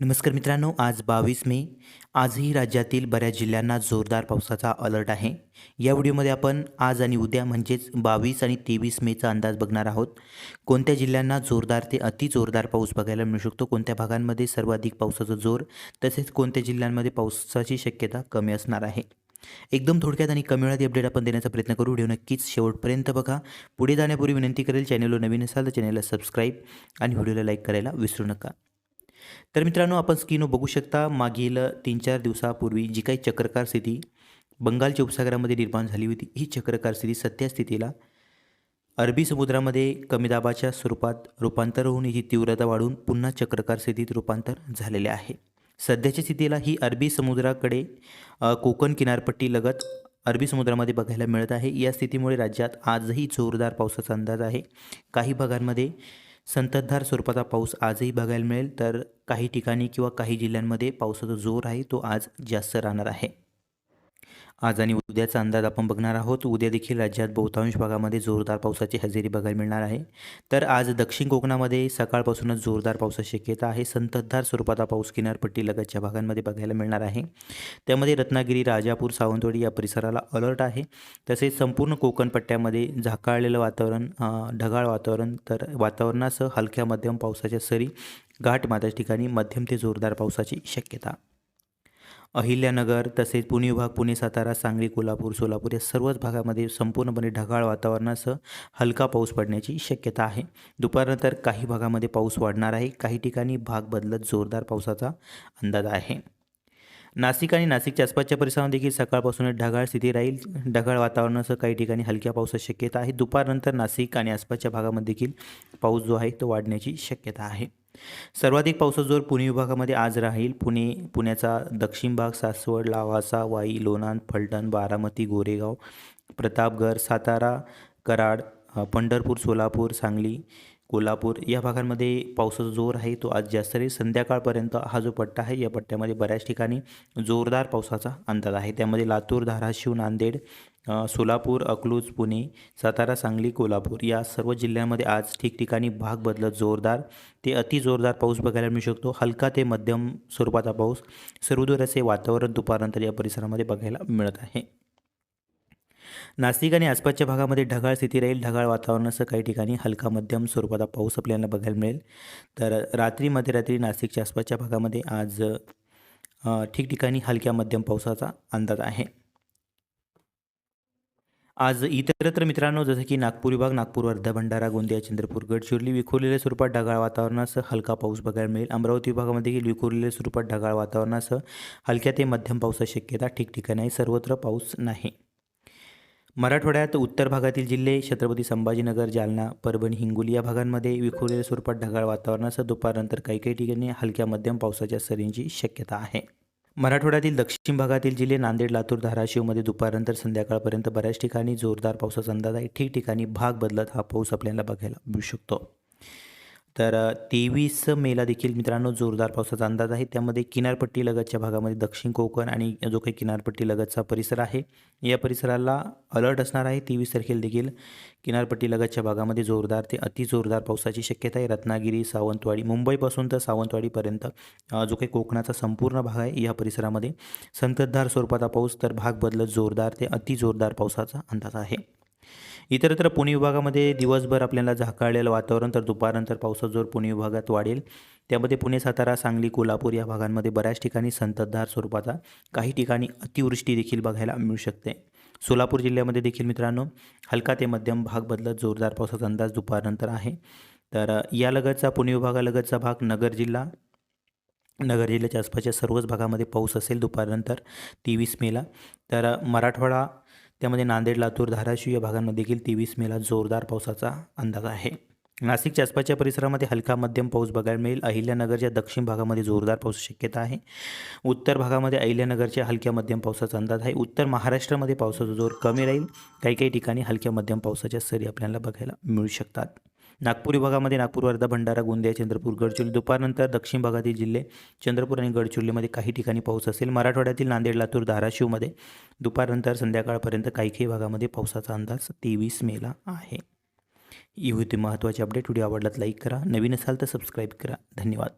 नमस्कार मित्रांनो आज बावीस मे. आजही राज्यातील बऱ्याच जिल्ह्यांना जोरदार पावसाचा अलर्ट आहे. या व्हिडिओमध्ये आपण आज आणि उद्या म्हणजेच बावीस आणि तेवीस मेचा अंदाज बघणार आहोत. कोणत्या जिल्ह्यांना जोरदार ते अति जोरदार पाऊस बघायला मिळू शकतो? कोणत्या भागांमध्ये सर्वाधिक पावसाचा जोर? तसेच कोणत्या जिल्ह्यांमध्ये पावसाची शक्यता कमी असणार आहे? एकदम थोडक्यात आणि कमी वेळात अपडेट आपण देण्याचा प्रयत्न करू. व्हिडिओ नक्कीच शेवटपर्यंत बघा. पुढे जाण्यापूर्वी विनंती करेल चॅनलवर नवीन असाल तर चॅनलला सबस्क्राईब आणि व्हिडिओला लाईक करायला विसरू नका. तर मित्रांनो आपण स्क्रीनवर बघू शकता मागील तीन चार दिवसापूर्वी जी काही चक्रकार स्थिती बंगालच्या उपसागरामध्ये निर्माण झाली होती ही चक्रकार स्थिती सत्यास्थितीला अरबी समुद्रामध्ये कमी दाबाच्या स्वरूपात रूपांतर होऊन ही तीव्रता वाढून पुन्हा चक्रकार स्थितीत रूपांतर झालेले आहे. सध्याच्या स्थितीला ही अरबी समुद्राकडे कोकण किनारपट्टीलगत अरबी समुद्रामध्ये बघायला मिळत आहे. या स्थितीमुळे राज्यात आजही जोरदार पावसाचा अंदाज आहे. काही भागांमध्ये संततधार स्वरूपाचा पाऊस आजही बघायला मिळेल. तर काही ठिकाणी किंवा काही जिल्ह्यांमध्ये पावसाचा जोर आहे तो आज जास्त राहणार आहे. आज आणि उद्याचा अंदाज आपण बघणार आहोत. उद्या देखील राज्यात बहुतांश भागामध्ये जोरदार पावसाची हजेरी बघायला मिळणार आहे. तर आज दक्षिण कोकणामध्ये सकाळपासूनच जोरदार पावसाची शक्यता आहे. संततधार स्वरूपाचा पाऊस किनारपट्टी लगतच्या भागांमध्ये बघायला मिळणार आहे. त्यामध्ये रत्नागिरी राजापूर सावंतवाडी या परिसराला अलर्ट आहे. तसेच संपूर्ण कोकण पट्ट्यामध्ये झाकाळलेलं वातावरण ढगाळ वातावरण तर वातावरणासह हलक्या मध्यम पावसाच्या सरी घाटमाथ्या ठिकाणी मध्यम ते जोरदार पावसाची शक्यता. अहिल्यानगर तसेच पुणे विभाग पुणे सातारा सांगली कोल्हापूर सोलापूर या सर्वच भागामध्ये संपूर्णपणे ढगाळ वातावरणासह हलका पाऊस पडण्याची शक्यता आहे. दुपारनंतर काही भागामध्ये पाऊस वाढणार आहे. काही ठिकाणी भाग बदलत जोरदार पावसाचा अंदाज आहे. नाशिक आणि नाशिकच्या आसपासच्या परिसरामध्ये देखील सकाळपासूनच ढगाळ स्थिती राहील. ढगाळ वातावरणासह काही ठिकाणी हलक्या पावसाची शक्यता आहे. दुपारनंतर नाशिक आणि आसपासच्या भागामध्ये देखील पाऊस जो आहे तो वाढण्याची शक्यता आहे. सर्वाधिक पावसाचा जोर पुणे विभागामध्ये आज राहील. पुणे पुण्याचा दक्षिण भाग सासवड लावासा वाई लोणांद फलटण बारामती गोरेगाव प्रतापगड सातारा कराड पंढरपूर सोलापूर सांगली कोल्हापूर या भागांमध्ये पावसाचा जोर आहे. तो आज जास्त राहील. संध्याकाळपर्यंत हा जो पट्टा आहे या पट्ट्यामध्ये बऱ्याच ठिकाणी जोरदार पावसाचा अंदाज आहे. त्यामध्ये लातूर धाराशिव नांदेड सोलापूर अकलूज पुणे सातारा सांगली कोल्हापूर या सर्व जिल्ह्यांमध्ये आज ठिकठिकाणी भाग बदलत जोरदार. ते अति जोरदार पाऊस बघायला मिळू शकतो. हलका ते मध्यम स्वरूपाचा पाऊस सर्वदूर असे वातावरण दुपारनंतर या परिसरामध्ये बघायला मिळत आहे. नाशिक आणि आसपासच्या भागामध्ये ढगाळ स्थिती राहील. ढगाळ वातावरणासह काही ठिकाणी हलका मध्यम स्वरूपाचा पाऊस आपल्याला बघायला मिळेल. तर रात्री मध्यरात्री नाशिकच्या आसपासच्या भागामध्ये आज ठिकठिकाणी हलक्या मध्यम पावसाचा अंदाज आहे. आज इतरत्र मित्रांनो जसं की नागपूर विभाग नागपूर वर्धा भंडारा गोंदिया चंद्रपूर गडचिरोली विखुरलेल्या स्वरूपात ढगाळ वातावरणासह हलका पाऊस बघायला मिळेल. अमरावती विभागामध्ये देखील विखुरलेल्या स्वरूपात ढगाळ वातावरणासह हलक्या ते मध्यम पावसाची शक्यता ठिकठिकाणी आहे सर्वत्र पाऊस नाही. मराठवाड्यात उत्तर भागातील जिल्हे छत्रपती संभाजीनगर जालना परभणी हिंगोली या भागांमध्ये विखुरलेल्या स्वरूपात ढगाळ वातावरणासह दुपारनंतर काही काही ठिकाणी हलक्या मध्यम पावसाच्या सरींची शक्यता आहे. मराठवाड्यातील दक्षिण भागातील जिल्हे नांदेड लातूर धाराशिवमध्ये दुपारनंतर संध्याकाळपर्यंत बऱ्याच ठिकाणी जोरदार पावसाचा अंदाज आहे. ठिकठिकाणी भाग बदलत हा पाऊस आपल्याला बघायला मिळू शकतो. तर तेवीस मेला देखील मित्रांनो जोरदार पावसाचा अंदाज आहे. त्यामध्ये किनारपट्टी लगतच्या भागामध्ये दक्षिण कोकण आणि जो काही किनारपट्टी लगतचा परिसर आहे या परिसराला अलर्ट असणार आहे. तेवीस तारखेला देखील किनारपट्टी लगतच्या भागामध्ये जोरदार ते अति जोरदार पावसाची शक्यता आहे. रत्नागिरी सावंतवाडी मुंबईपासून तर सावंतवाडीपर्यंत जो काही कोकणाचा संपूर्ण भाग आहे या परिसरामध्ये संततधार स्वरूपाचा पाऊस तर भाग बदलत जोरदार ते अति जोरदार पावसाचा अंदाज आहे. इतरत्र पुणे विभागामध्ये दिवसभर आपल्याला झाकाळलेलं वातावरण तर दुपारनंतर पावसाचा जोर पुणे विभागात वाढेल. त्यामध्ये पुणे सातारा सांगली कोल्हापूर या भागांमध्ये बऱ्याच ठिकाणी संततधार स्वरूपाचा काही ठिकाणी अतिवृष्टी देखील बघायला मिळू शकते. सोलापूर जिल्ह्यामध्ये देखील मित्रांनो हलका ते मध्यम भाग बदलत जोरदार पावसाचा अंदाज दुपारनंतर आहे. तर यालगतचा पुणे विभागालगतचा भाग नगर जिल्हा नगर जिल्ह्याच्या आसपासच्या सर्वच भागामध्ये पाऊस असेल दुपारनंतर तेवीस मेला. तर मराठवाडा त्यामध्ये नांदेड लातूर धाराशिव या भागांमध्ये देखील तेवीस मेला जोरदार पावसाचा अंदाज आहे. नाशिकच्या आसपासच्या परिसरामध्ये हलका मध्यम पाऊस बघायला मिळेल. अहिल्यानगरच्या दक्षिण भागामध्ये जोरदार पावसाची शक्यता आहे. उत्तर भागामध्ये अहिल्यानगरच्या हलक्या मध्यम पावसाचा अंदाज आहे. उत्तर महाराष्ट्रामध्ये पावसाचा जोर कमी राहील. काही काही ठिकाणी हलक्या मध्यम पावसाच्या सरी आपल्याला बघायला मिळू शकतात. नागपूर विभागामध्ये नागपूर वर्धा भंडारा गोंदिया चंद्रपूर गडचिरोली दुपारनंतर दक्षिण भागातील जिल्हे चंद्रपूर आणि गडचिरोलीमध्ये काही ठिकाणी पाऊस असेल. मराठवाड्यातील नांदेड लातूर धाराशिवमध्ये दुपारनंतर संध्याकाळपर्यंत काही काही भागामध्ये पावसाचा अंदाज तेवीस मेला आहे. ही होती महत्त्वाची अपडेट व्हिडिओ आवडलात लाईक करा. नवीन असाल तर सबस्क्राईब करा. धन्यवाद.